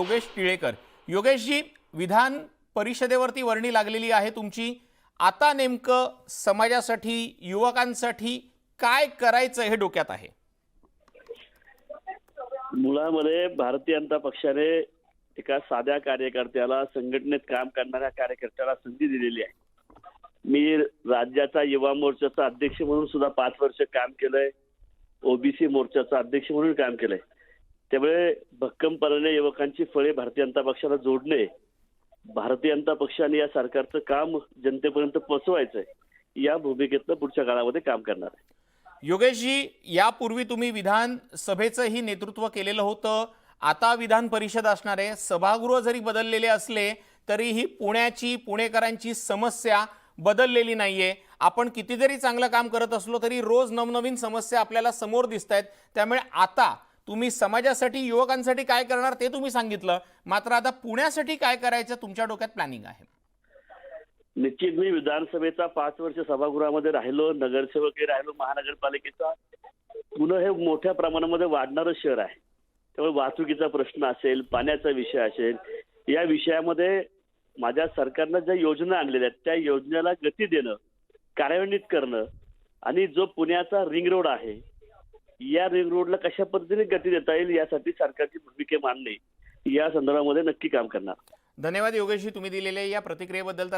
योगेश टिळेकर. योगेशजी विधान परिषदेवरती वर्णी लागलेली आहे तुमची. आता नेमकं समाजासाठी युवकांसाठी काय करायचं हे डोक्यात आहे? मुळामध्ये भारतीय जनता पक्षाने एका साध्या कार्यकर्त्याला संघटनेत काम करणाऱ्या कार्यकर्त्याला संधी दिलेली आहे. मी राज्याचा युवा मोर्चाचा अध्यक्ष म्हणून सुद्धा पाच वर्ष काम केलंय. ओबीसी मोर्चाचा अध्यक्ष म्हणून काम केलंय. त्यामुळे भक्कमपणाने युवकांची फळे भारतीय जनता पक्षाला जोडणे भारतीय जनता पक्षाने या सरकारचं काम जनतेपर्यंत पोहोचवायचंय या भूमिकेतनं पुढच्या काळामध्ये काम करणार आहे. योगेशजी यापूर्वी तुम्ही विधानसभेचंही नेतृत्व केलेलं होतं आता विधान परिषद असणार आहे सभागृह जरी बदललेले असले तरीही पुण्याची पुणेकरांची समस्या बदललेली नाहीये. आपण किती जरी चांगलं काम करत असलो तरी रोज नवनवीन समस्या आपल्याला समोर दिसत आहेत त्यामुळे आता तुम्ही समाजासाठी युवकांसाठी काय करणार ते तुम्ही सांगितलं. मात्र आता पुण्यासाठी काय करायचं तुमच्या डोक्यात प्लॅनिंग आहे? निश्चित मी विधानसभेचा पाच वर्ष सभागृहामध्ये राहिलो नगरसेवक राहिलो महानगरपालिकेचा. पुणे हे मोठ्या प्रमाणामध्ये वाढणारं शहर आहे. त्यामुळे वाहतुकीचा प्रश्न असेल पाण्याचा विषय असेल या विषयामध्ये माझ्या सरकारनं ज्या योजना आणलेल्या आहेत त्या योजनेला गती देणं कार्यान्वित करणं आणि जो पुण्याचा रिंग रोड आहे या रिंग रोडला कशा पद्धतीने गती देता येईल यासाठी सरकारची भूमिका मांडणे या संदर्भामध्ये नक्की काम करणार. धन्यवाद योगेशजी तुम्ही दिलेल्या या प्रतिक्रियेबद्दल